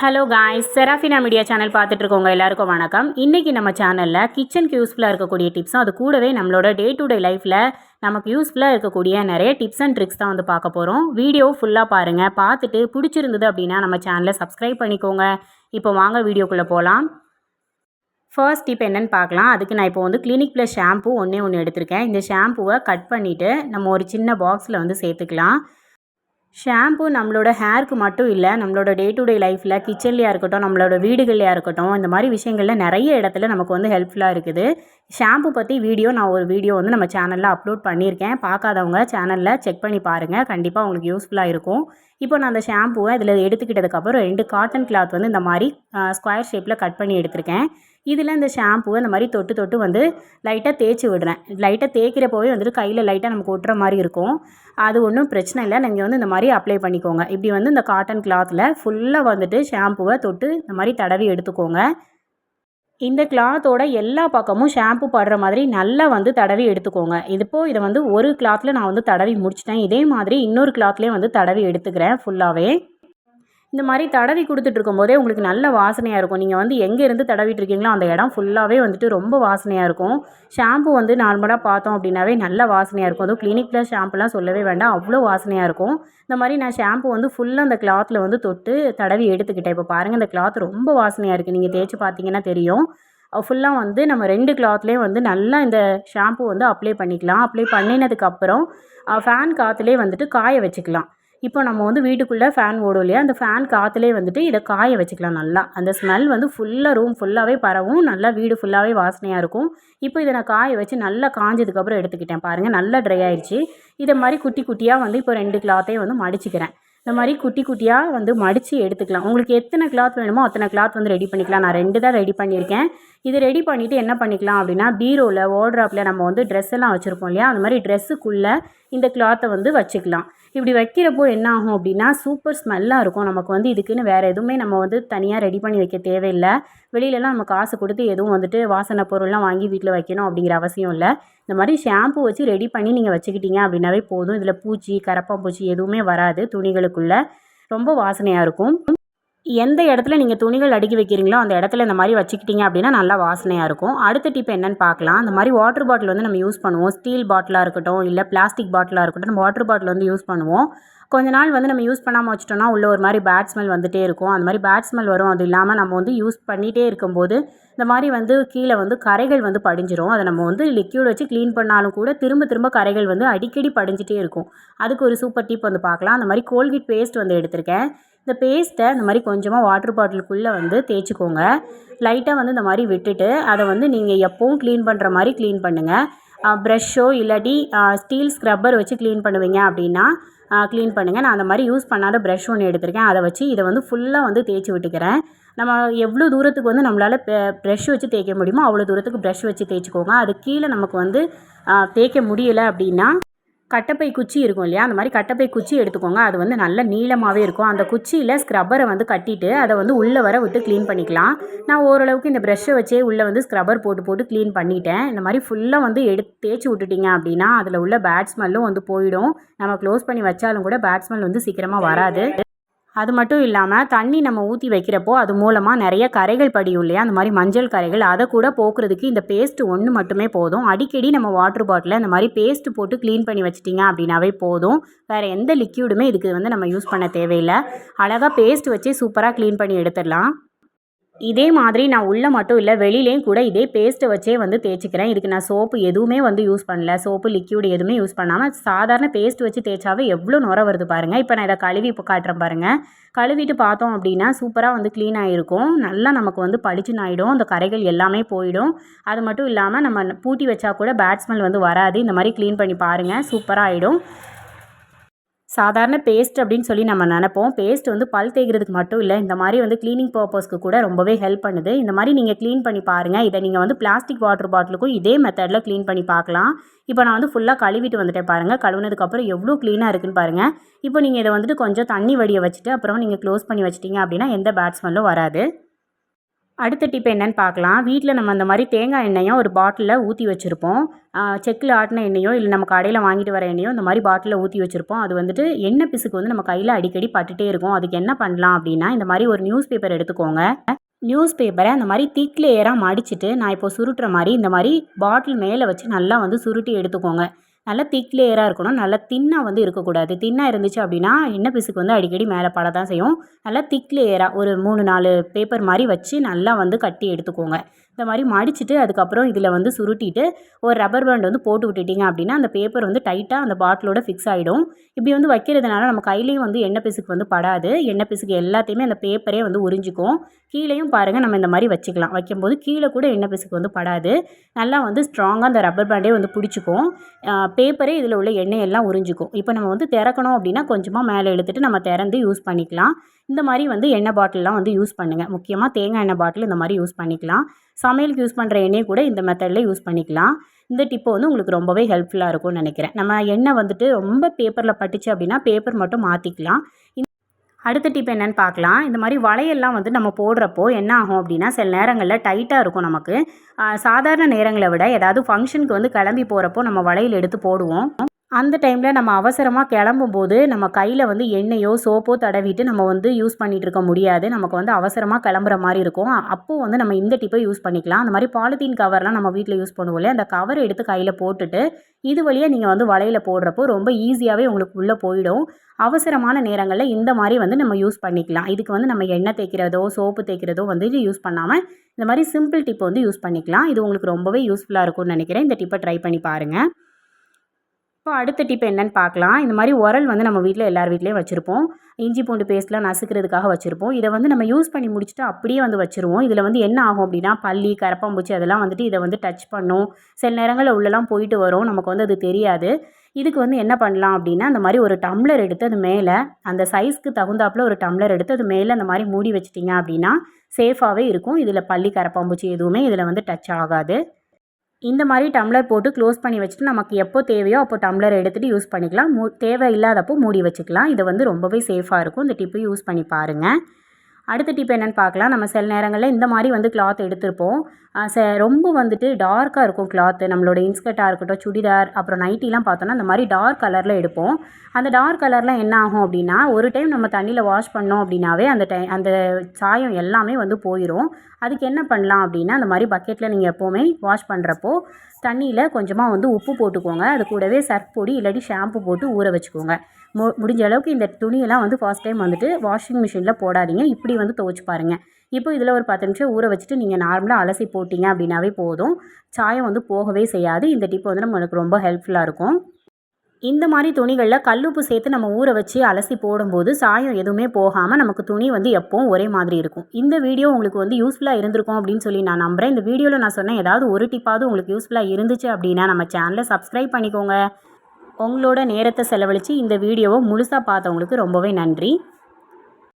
Hello guys Serafina media channel பார்த்துட்டு இருக்கவங்க எல்லாருக்கும் வணக்கம். இன்றைக்கி நம்ம சேனலில் கிச்சனுக்கு யூஸ்ஃபுல்லாக இருக்கக்கூடிய டிப்ஸும் அது கூடவே நம்மளோட டே டு டே லைஃப்பில் நமக்கு யூஸ்ஃபுல்லாக இருக்கக்கூடிய நிறைய டிப்ஸ் அண்ட் ட்ரிக்ஸ் தான் வந்து பார்க்க போகிறோம் வீடியோ ஃபுல்லாக பாருங்கள் பார்த்துட்டு பிடிச்சிருந்தது அப்படின்னா நம்ம சேனலை சப்ஸ்கிரைப் பண்ணிக்கோங்க. இப்போ வாங்க வீடியோக்குள்ளே போகலாம் ஃபர்ஸ்ட் டிப் என்னென்னு பார்க்கலாம். அதுக்கு நான் இப்போ வந்து கிளினிக் ப்ளஸ் ஷாம்பு ஒன்றே ஒன்று எடுத்திருக்கேன். இந்த ஷாம்புவை கட் பண்ணிவிட்டு நம்ம ஒரு சின்ன பாக்ஸில் வந்து சேர்த்துக்கலாம். ஷாம்பு நம்மளோட ஹேருக்கு மட்டும் இல்லை நம்மளோட டே டு டே லைஃப்பில் கிச்சன்லையாக இருக்கட்டும் நம்மளோட வீடுகள்லையாக இருக்கட்டும் இந்த மாதிரி விஷயங்களில் நிறைய இடத்துல நமக்கு வந்து ஹெல்ப்ஃபுல்லாக இருக்குது. ஷாம்பு பற்றி வீடியோ நான் ஒரு வீடியோ வந்து நம்ம சேனலில் அப்லோட் பண்ணியிருக்கேன். பார்க்காதவங்க சேனலில் செக் பண்ணி பாருங்கள் கண்டிப்பாக உங்களுக்கு யூஸ்ஃபுல்லாக இருக்கும். இப்போ நான் அந்த ஷாம்புவை இதில் எடுத்துக்கிட்டதுக்கப்புறம் ரெண்டு காட்டன் கிளாத் வந்து இந்த மாதிரி ஸ்கொயர் ஷேப்பில் கட் பண்ணி எடுத்திருக்கேன். இதில் இந்த ஷாம்புவை இந்த மாதிரி தொட்டு தொட்டு வந்து லைட்டாக தேய்ச்சி விடுறேன். லைட்டாக தேய்க்கிறப்போவே வந்துட்டு கையில் லைட்டாக நமக்கு ஒட்டுற மாதிரி இருக்கும். அது ஒன்றும் பிரச்சனை இல்லை. நீங்கள் வந்து இந்த மாதிரி அப்ளை பண்ணிக்கோங்க. இப்படி வந்து இந்த காட்டன் கிளாத்தில் ஃபுல்லாக வந்துட்டு ஷாம்புவை தொட்டு இந்த மாதிரி தடவி எடுத்துக்கோங்க. இந்த கிளாத்தோட எல்லா பக்கமும் ஷாம்பு படுற மாதிரி நல்லா வந்து தடவி எடுத்துக்கோங்க. இதுப்போ இதை வந்து ஒரு கிளாத்தில் நான் வந்து தடவி முடிச்சிட்டேன். இதே மாதிரி இன்னொரு கிளாத்லேயும் வந்து தடவி எடுத்துக்கிறேன் ஃபுல்லாகவே இந்த மாதிரி தடவி கொடுத்துட்டு இருக்கும்போதே உங்களுக்கு நல்ல வாசனையாக இருக்கும். நீங்கள் வந்து எங்கே இருந்து தடவிட்டு இருக்கீங்களோ அந்த இடம் ஃபுல்லாகவே வந்துட்டு ரொம்ப வாசனையாக இருக்கும். ஷாம்பு வந்து நார்மலாக பார்த்தோம் அப்படின்னாவே நல்ல வாசனையாக இருக்கும். அதுவும் கிளினிக்கில் ஷாம்புலாம் சொல்லவே வேண்டாம். அவ்வளோ வாசனையாக இருக்கும். இந்த மாதிரி நான் ஷாம்பு வந்து ஃபுல்லாக அந்த கிளாத்தில் வந்து தொட்டு தடவி எடுத்துக்கிட்டேன். இப்போ பாருங்கள் இந்த கிளாத் ரொம்ப வாசனையாக இருக்குது நீங்கள் தேய்ச்சி பார்த்தீங்கன்னா தெரியும். ஃபுல்லாக வந்து நம்ம ரெண்டு கிளாத்லேயும் வந்து நல்லா இந்த ஷாம்பு வந்து அப்ளை பண்ணிக்கலாம். அப்ளை பண்ணினதுக்கப்புறம் ஃபேன் காற்றுலேயே வந்துட்டு காய வச்சுக்கலாம். இப்போ நம்ம வந்து வீட்டுக்குள்ளே ஃபேன் ஓடும் இல்லையா? அந்த ஃபேன் காற்றுலேயே வந்துட்டு இதை காய வச்சுக்கலாம் நல்லா. அந்த ஸ்மெல் வந்து ஃபுல்லாக ரூம் ஃபுல்லாகவே பரவும். நல்லா வீடு ஃபுல்லாகவே வாசனையாக இருக்கும். இப்போ இதை நான் காய வச்சு நல்லா காஞ்சதுக்கப்புறம் எடுத்துக்கிட்டேன். பாருங்கள் நல்லா ட்ரை ஆயிடுச்சு இதை மாதிரி குட்டி குட்டியாக வந்து இப்போ ரெண்டு கிளாத்தையும் வந்து மடிச்சுக்கிறேன். இந்த மாதிரி குட்டி குட்டியாக வந்து மடித்து எடுத்துக்கலாம். உங்களுக்கு எத்தனை கிளாத் வேணுமோ அத்தனை கிளாத் வந்து ரெடி பண்ணிக்கலாம். நான் ரெண்டு தான் ரெடி பண்ணியிருக்கேன். இது ரெடி பண்ணிவிட்டு என்ன பண்ணிக்கலாம் அப்படின்னா பீரோவில் ஓட்ராப்பில் நம்ம வந்து ட்ரெஸ் எல்லாம் வச்சுருப்போம் இல்லையா? அந்த மாதிரி ட்ரெஸ்ஸுக்குள்ளே இந்த கிளாத்தை வந்து வச்சுக்கலாம். இப்படி வைக்கிறப்போ என்ன ஆகும் அப்படின்னா சூப்பர் ஸ்மெல்லாக இருக்கும். நமக்கு வந்து இதுக்குன்னு வேறு எதுவுமே நம்ம வந்து தனியாக ரெடி பண்ணி வைக்க தேவையில்லை. வெளியிலலாம் நம்ம காசு கொடுத்து எதுவும் வந்துட்டு வாசனை பொருள்லாம் வாங்கி வீட்டில் வைக்கணும் அப்படிங்கிற அவசியம் இல்லை. இந்த மாதிரி ஷாம்பு வச்சு ரெடி பண்ணி நீங்கள் வச்சுக்கிட்டீங்க அப்படின்னாவே போதும். இதில் பூச்சி கரப்பான் பூச்சி எதுவுமே வராது துணிகளுக்குள்ளே. ரொம்ப வாசனையாக இருக்கும். எந்த இடத்துல நீங்கள் துணிகள் அடுக்கி வைக்கிறீங்களோ அந்த இடத்துல இந்த மாதிரி வச்சுக்கிட்டீங்க அப்படின்னா நல்லா வாசனையாக இருக்கும். அடுத்த டிப் என்னென்னு பார்க்கலாம். அந்த மாதிரி வாட்டர் பாட்டில் வந்து நம்ம யூஸ் பண்ணுவோம். ஸ்டீல் பாட்டிலாக இருக்கட்டும் இல்லை பிளாஸ்டிக் பாட்டிலாக இருக்கட்டும் நம்ம வாட்டர் பாட்டில் வந்து யூஸ் பண்ணுவோம். கொஞ்ச நாள் வந்து நம்ம யூஸ் பண்ணாமல் வச்சிட்டோம்னா உள்ள ஒரு மாதிரி பேட் ஸ்மெல் வந்துகிட்டே இருக்கும். அந்த மாதிரி பேட் ஸ்மெல் வரும். அது இல்லாமல் நம்ம வந்து யூஸ் பண்ணிகிட்டே இருக்கும்போது இந்த மாதிரி வந்து கீழே வந்து கரைகள் வந்து படிஞ்சிரும். அதை நம்ம வந்து லிக்யூட் வச்சு க்ளீன் பண்ணாலும் கூட திரும்ப திரும்ப கரைகள் வந்து அடிக்கடி படிஞ்சிட்டே இருக்கும். அதுக்கு ஒரு சூப்பர் டிப் வந்து பார்க்கலாம். அந்த மாதிரி கோல்கேட் பேஸ்ட் வந்து எடுத்திருக்கேன். இந்த பேஸ்ட்டை இந்த மாதிரி கொஞ்சமாக வாட்டர் பாட்டிலுக்குள்ளே வந்து தேய்ச்சிக்கோங்க. லைட்டாக வந்து இந்த மாதிரி விட்டுட்டு அதை வந்து நீங்கள் எப்போவும் க்ளீன் பண்ணுற மாதிரி க்ளீன் பண்ணுங்கள் ப்ரெஷ்ஷோ இல்லாட்டி ஸ்டீல் ஸ்க்ரப்பர் வச்சு க்ளீன் பண்ணுவீங்க அப்படின்னா க்ளீன் பண்ணுங்கள் நான் அந்த மாதிரி யூஸ் பண்ணாத ப்ரஷ் ஒன்று எடுத்திருக்கேன். அதை வச்சு இதை வந்து ஃபுல்லாக வந்து தேய்ச்சி விட்டுக்கிறேன். நம்ம எவ்வளோ தூரத்துக்கு வந்து நம்மளால் ப்ரெஷ் வச்சு தேய்க்க முடியுமோ அவ்வளோ தூரத்துக்கு ப்ரஷ் வச்சு தேய்ச்சிக்கோங்க. அது கீழே நமக்கு வந்து தேய்க்க முடியலை அப்படின்னா கட்டப்பை குச்சி இருக்கும் இல்லையா? அந்த மாதிரி கட்டப்பை குச்சி எடுத்துக்கோங்க. அது வந்து நல்ல நீளமாகவே இருக்கும். அந்த குச்சியில் ஸ்க்ரப்பரை வந்து கட்டிட்டு அதை வந்து உள்ளே வர விட்டு க்ளீன் பண்ணிக்கலாம். நான் ஓரளவுக்கு இந்த ப்ரெஷ்ஷை வச்சே உள்ளே வந்து ஸ்க்ரப்பர் போட்டு போட்டு க்ளீன் பண்ணிட்டேன். இந்த மாதிரி ஃபுல்லாக வந்து எடுத்து தேய்ச்சி விட்டுட்டிங்க அப்படின்னா அதில் உள்ள பேட் ஸ்மெல்லும் வந்து போயிடும். நம்ம க்ளோஸ் பண்ணி வச்சாலும் கூட பேட் ஸ்மெல் வந்து சீக்கிரமாக வராது. அது மட்டும் இல்லாமல் தண்ணி நம்ம ஊற்றி வைக்கிறப்போ அது மூலமாக நிறைய கரைகள் படியும் இல்லையா? அந்த மாதிரி மஞ்சள் கரைகள் அதை கூட போக்குறதுக்கு இந்த பேஸ்ட் ஒன்று மட்டுமே போதும். அடிக்கடி நம்ம வாட்டர் பாட்டிலில் இந்த மாதிரி பேஸ்ட் போட்டு க்ளீன் பண்ணி வச்சிட்டிங்க அப்படின்னாவே போதும். வேறு எந்த லிக்யூடுமே இதுக்கு வந்து நம்ம யூஸ் பண்ண தேவையில்லை. அழகாக பேஸ்ட் வச்சு சூப்பராக க்ளீன் பண்ணி எடுத்துடலாம். இதே மாதிரி நான் உள்ளே மட்டும் இல்லை வெளியிலேயும் கூட இதே பேஸ்ட்டை வச்சே வந்து தேய்ச்சிக்கிறேன். இதுக்கு நான் சோப்பு எதுவுமே வந்து யூஸ் பண்ணல. சோப்பு லிக்யூடு எதுவுமே யூஸ் பண்ணாமல் சாதாரண பேஸ்ட் வச்சு தேய்ச்சாவே எவ்வளோ நுர வருது பாருங்கள் இப்போ நான் இதை கழுவி இப்போ காட்டுறேன் பாருங்கள் கழுவிட்டு பார்த்தோம் அப்படின்னா சூப்பராக வந்து க்ளீன் ஆகிருக்கும் நல்லா நமக்கு வந்து பளிச்சுன்னு ஆகிடும் அந்த கரைகள் எல்லாமே போயிடும். அது மட்டும் இல்லாமல் நம்ம பூட்டி வச்சா கூட பேட் ஸ்மெல் வந்து வராது. இந்த மாதிரி க்ளீன் பண்ணி பாருங்கள் சூப்பராக ஆகிடும் சாதாரண பேஸ்ட் அப்படின்னு சொல்லி நம்ம நினப்போம். பேஸ்ட் வந்து பல் தேய்க்கிறதுக்கு மட்டும் இல்லை இந்த மாதிரி வந்து க்ளீனிங் பர்பஸ்க்கு கூட ரொம்பவே ஹெல்ப் பண்ணுது. இந்த மாதிரி நீங்கள் க்ளீன் பண்ணி பாருங்கள் இதை நீங்கள் வந்து பிளாஸ்டிக் வாட்டர் பாட்டிலுக்கும் இதே மெத்தடில் க்ளீன் பண்ணி பார்க்கலாம். இப்போ நான் வந்து ஃபுல்லாக கழுவிட்டு வந்துட்டேன் பாருங்கள் கழுவுனதுக்கப்புறம் எவ்வளோ க்ளீனாக இருக்குன்னு பாருங்கள் இப்போ நீங்கள் இதை வந்துட்டு கொஞ்சம் தண்ணி வடியை வச்சுட்டு அப்புறம் நீங்கள் க்ளோஸ் பண்ணி வச்சிட்டிங்க அப்படின்னா எந்த பேட்ஸ்மெல்லும் வராது. அடுத்த டிப் என்னன்னு பார்க்கலாம். வீட்டில் நம்ம அந்த மாதிரி தேங்காய் எண்ணெயோ ஒரு பாட்டிலில் ஊற்றி வச்சுருப்போம். செக்கில் ஆட்டின எண்ணெயோ இல்லை நம்ம கடையில் வாங்கிட்டு வர எண்ணெயோ இந்த மாதிரி பாட்டிலில் ஊற்றி வச்சுருப்போம். அது வந்துட்டு எண்ணெய் பிசுக்கு வந்து நம்ம கையில் அடிக்கடி பட்டுட்டே இருக்கும். அதுக்கு என்ன பண்ணலாம் அப்படின்னா இந்த மாதிரி ஒரு நியூஸ் பேப்பர் எடுத்துக்கோங்க. நியூஸ் பேப்பரை அந்த மாதிரி திக் லேயராக நான் இப்போ சுருட்டுற மாதிரி இந்த மாதிரி பாட்டில் மேலே வச்சு நல்லா வந்து சுருட்டி எடுத்துக்கோங்க. நல்லா திக் லேயராக இருக்கணும். நல்லா தின்னாக வந்து இருக்கக்கூடாது. தின்னாக இருந்துச்சு அப்படின்னா எண்ணெய் பிசுக்கு வந்து அடிக்கடி மேலே பட தான் செய்யும். நல்லா திக் லேயராக ஒரு மூணு நாலு பேப்பர் மாதிரி வச்சு நல்லா வந்து கட்டி எடுத்துக்கோங்க. இந்த மாதிரி மடிச்சிட்டு அதுக்கப்புறம் இதில் வந்து சுருட்டிட்டு ஒரு ரப்பர் பேண்ட் வந்து போட்டு விட்டுட்டீங்க அப்படின்னா அந்த பேப்பர் வந்து டைட்டாக அந்த பாட்டிலோட ஃபிக்ஸ் ஆகிடும் இப்படி வந்து வைக்கிறதுனால நம்ம கையிலையும் வந்து எண்ணெய் பிசுக்கு வந்து படாது. எண்ணெய் பிசுக்கு எல்லாத்தையுமே அந்த பேப்பரே வந்து உறிஞ்சிக்கும். கீழேயும் பாருங்கள் நம்ம இந்த மாதிரி வச்சுக்கலாம். வைக்கும்போது கீழே கூட எண்ணெய் பிசுக்கு வந்து படாது. நல்லா வந்து ஸ்ட்ராங்காக அந்த ரப்பர் பேண்டே வந்து பிடிச்சிக்கும். பேப்பரே இதில் உள்ள எண்ணெய் எல்லாம் உறிஞ்சிக்கும். இப்போ நம்ம வந்து திறக்கணும் அப்படின்னா கொஞ்சமாக மேலே எடுத்துகிட்டு நம்ம திறந்து யூஸ் பண்ணிக்கலாம். இந்த மாதிரி வந்து எண்ணெய் பாட்டிலெலாம் வந்து யூஸ் பண்ணுங்கள் முக்கியமாக தேங்காய் எண்ணெய் பாட்டில் இந்த மாதிரி யூஸ் பண்ணிக்கலாம். சமையலுக்கு யூஸ் பண்ணுற எண்ணெயை கூட இந்த மெத்தடில் யூஸ் பண்ணிக்கலாம். இந்த டிப்பு வந்து உங்களுக்கு ரொம்பவே ஹெல்ப்ஃபுல்லாக இருக்கும்னு நினைக்கிறேன். நம்ம எண்ணெய் வந்துட்டு ரொம்ப பேப்பரில் பட்டுச்சு அப்படின்னா பேப்பர் மட்டும் மாற்றிக்கலாம் அடுத்த டிப் என்னென்னு பார்க்கலாம். இந்த மாதிரி வளையெல்லாம் வந்து நம்ம போடுறப்போ என்ன ஆகும் அப்படின்னா சில நேரங்களில் டைட்டாக இருக்கும் நமக்கு. சாதாரண நேரங்களை விட ஏதாவது ஃபங்க்ஷனுக்கு வந்து கிளம்பி போகிறப்போ நம்ம வளையல் எடுத்து போடுவோம். அந்த டைமில் நம்ம அவசரமாக கிளம்பும்போது நம்ம கையில் வந்து எண்ணெயோ சோப்போ தடவிட்டு நம்ம வந்து யூஸ் பண்ணிகிட்டு இருக்க முடியாது. நமக்கு வந்து அவசரமாக கிளம்புற மாதிரி இருக்கும். அப்போது வந்து நம்ம இந்த டிப்பை யூஸ் பண்ணிக்கலாம். அந்த மாதிரி பாலித்தீன் கவர்லாம் நம்ம வீட்டில் யூஸ் பண்ணுவோம் இல்லையா? அந்த கவர் எடுத்து கையில் போட்டுட்டு இது வழியாக நீங்கள் வந்து வலையில் போடுறப்போ ரொம்ப ஈஸியாகவே உங்களுக்கு உள்ளே போயிடும். அவசரமான நேரங்களில் இந்த மாதிரி வந்து நம்ம யூஸ் பண்ணிக்கலாம். இதுக்கு வந்து நம்ம எண்ணெய் தேய்க்கிறதோ சோப்பு தேய்க்கிறதோ வந்து யூஸ் பண்ணாமல் இந்த மாதிரி சிம்பிள் டிப் வந்து யூஸ் பண்ணிக்கலாம். இது உங்களுக்கு ரொம்பவே யூஸ்ஃபுல்லாக இருக்கும்னு நினைக்கிறேன். இந்த டிப்பை ட்ரை பண்ணி பாருங்கள் இப்போ அடுத்த டிப் என்னன்னு பார்க்கலாம். இந்த மாதிரி உரல் வந்து நம்ம வீட்டில் எல்லார் வீட்லேயும் வச்சுருப்போம். இஞ்சி பூண்டு பேஸ்ட்லாம் நசுக்கிறதுக்காக வச்சுருப்போம். இதை வந்து நம்ம யூஸ் பண்ணி முடிச்சுட்டு அப்படியே வந்து வச்சுருவோம். இதில் வந்து என்ன ஆகும் அப்படின்னா பள்ளி கரப்பாம்பூச்சி அதெல்லாம் வந்துட்டு இதை வந்து டச் பண்ணும். சில நேரங்களில் உள்ளலாம் போயிட்டு வரும். நமக்கு வந்து அது தெரியாது. இதுக்கு வந்து என்ன பண்ணலாம் அப்படின்னா அந்த மாதிரி ஒரு டம்ளர் எடுத்து அது மேலே அந்த சைஸ்க்கு தகுந்தாப்பில் ஒரு டம்ளர் எடுத்து அது மேலே அந்த மாதிரி மூடி வச்சிட்டிங்க அப்படின்னா சேஃபாகவே இருக்கும். இதில் பள்ளி கரப்பாம்பூச்சி எதுவுமே இதில் வந்து டச் ஆகாது. இந்த மாதிரி டம்ளர் போட்டு க்ளோஸ் பண்ணி வச்சுட்டு நமக்கு எப்போ தேவையோ அப்போ டம்ளர் எடுத்துகிட்டு யூஸ் பண்ணிக்கலாம். மூ தேவை இல்லாதப்போ மூடி வச்சுக்கலாம். இது வந்து ரொம்பவே சேஃபாக இருக்கும். இந்த டிப்பு யூஸ் பண்ணி பாருங்கள் அடுத்த டிப் என்னென்னு பார்க்கலாம். நம்ம சில நேரங்களில் இந்த மாதிரி வந்து கிளாத் எடுத்திருப்போம். ரொம்ப வந்துட்டு டார்க்காக இருக்கும் கிளாத்து நம்மளோட இன்ஸ்கர்ட்டாக இருக்கட்டும் சுடிதார் அப்புறம் நைட்டிலாம் பார்த்தோன்னா அந்த மாதிரி டார்க் கலரில் எடுப்போம். அந்த டார்க் கலர்லாம் என்ன ஆகும் அப்படின்னா ஒரு டைம் நம்ம தண்ணியில் வாஷ் பண்ணோம் அப்படின்னாவே அந்த டை அந்த சாயம் எல்லாமே வந்து போயிடும் அதுக்கு என்ன பண்ணலாம் அப்படின்னா அந்த மாதிரி பக்கெட்டில் நீங்கள் எப்போவுமே வாஷ் பண்ணுறப்போ தண்ணியில் கொஞ்சமாக வந்து உப்பு போட்டுக்கோங்க. அது கூடவே சர்ஃப் பொடி இல்லாட்டி ஷாம்பு போட்டு ஊற வச்சுக்கோங்க. மு முடிஞ்ச அளவுக்கு இந்த துணியெல்லாம் வந்து ஃபர்ஸ்ட் டைம் வந்துட்டு வாஷிங் மிஷினில் போடாதீங்க. இப்படி வந்து துவச்சி பாருங்கள் இப்போ இதில் ஒரு பத்து நிமிஷம் ஊற வச்சுட்டு நீங்கள் நார்மலாக அலசி போட்டிங்க அப்படின்னாவே போதும். சாயம் வந்து போகவே செய்யாது. இந்த டிப் வந்து நம்மளுக்கு ரொம்ப ஹெல்ப்ஃபுல்லாக இருக்கும். இந்த மாதிரி துணிகளில் கல்லுப்பு சேர்த்து நம்ம ஊற வச்சு அலசி போடும்போது சாயம் எதுவுமே போகாமல் நமக்கு துணி வந்து எப்போவும் ஒரே மாதிரி இருக்கும். இந்த வீடியோ உங்களுக்கு வந்து யூஸ்ஃபுல்லாக இருந்திருக்கும் அப்படின்னு சொல்லி நான் நம்புகிறேன் இந்த வீடியோவில் நான் சொன்னேன் ஏதாவது ஒரு டிப்பாவது உங்களுக்கு யூஸ்ஃபுல்லாக இருந்துச்சு அப்படின்னா நம்ம சேனலை சப்ஸ்கிரைப் பண்ணிக்கோங்க. உங்களோட நேரத்தை செலவழித்து இந்த வீடியோவை முழுசாக பார்த்தவங்களுக்கு ரொம்பவே நன்றி.